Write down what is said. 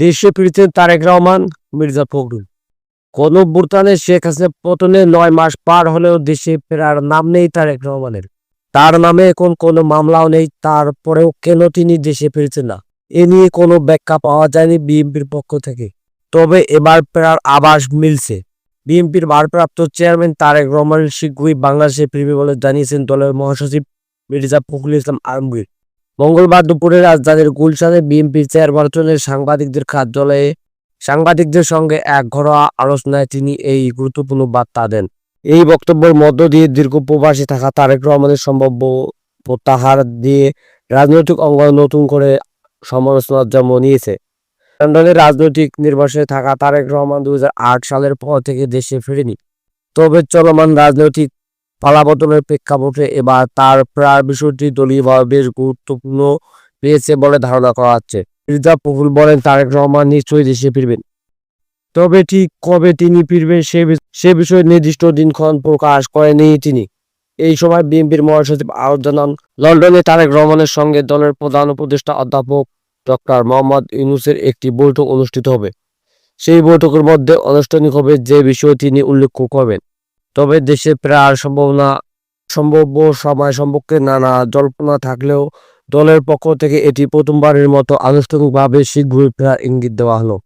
দেশে ফিরছেন তারেক রহমান, মির্জা ফখরুল। কোন গণভ্যুত্থানে শেখ হাসিনা পতনে নয় মাস পার হলেও দেশে ফেরার নাম নেই তারেক রহমানের। তার নামে এখন কোনো মামলাও নেই, তারপরেও কেন তিনি দেশে ফিরছেন না? এ নিয়ে কোনো ব্যাখ্যা পাওয়া যায়নি বিএনপির পক্ষ থেকে। তবে এবার ফেরার আবাস মিলছে। বিএনপির ভারপ্রাপ্ত চেয়ারম্যান তারেক রহমান শীঘ্রই বাংলাদেশে ফিরবে বলে জানিয়েছেন দলের মহাসচিব মির্জা ফখরুল ইসলাম আলমগীর। মঙ্গলবার দুপুরে রাজধানীর গুলশানে বিএনপির চেয়ারপারসনের সাংবাদিকদের কার্যালয়ে সাংবাদিকদের সঙ্গে এক ঘরোয়া আলোচনায় তিনি এই গুরুত্বপূর্ণ বার্তা দেন। এই বক্তব্যের মধ্য দিয়ে দীর্ঘ প্রবাসী থাকা তারেক রহমানের সম্ভাব্য প্রত্যাহার দিয়ে রাজনৈতিক অঙ্গন নতুন করে সমালোচনার জন্ম নিয়েছে। লন্ডনের রাজনৈতিক নির্বাসনে থাকা তারেক রহমান দুই হাজার আট সালের পর থেকে দেশে ফেরেনি। তবে চলমান রাজনৈতিক পালাবদলের প্রেক্ষাপটে এবার তার প্রায় বিষয়টি দলীয়ভাবে বেশ গুরুত্বপূর্ণ পেয়েছে বলে ধারণা করা হচ্ছে। মির্জা ফখরুল বলেন, তারেক রহমান নিশ্চয়ই দেশে ফিরবেন। তবে ঠিক কবে তিনি ফিরবেন সে সে বিষয়ে নির্দিষ্ট দিনক্ষণ প্রকাশ করেনি তিনি। এই সময় বিএনপির মহাসচিব আরও জানান, লন্ডনে তারেক রহমানের সঙ্গে দলের প্রধান উপদেষ্টা অধ্যাপক ডক্টর মোহাম্মদ ইউনুসের একটি বৈঠক অনুষ্ঠিত হবে। সেই বৈঠকের মধ্যে আনুষ্ঠানিক হবে যে বিষয়ে তিনি উল্লেখ করবেন। তবে দেশে প্রায় সম্ভাবনা, সম্ভাব্য সময় সম্পর্কে নানা জল্পনা থাকলেও দলের পক্ষ থেকে এটি প্রথমবারের মতো আনুষ্ঠানিকভাবে শীঘ্রই প্রায় ইঙ্গিত দেওয়া হলো।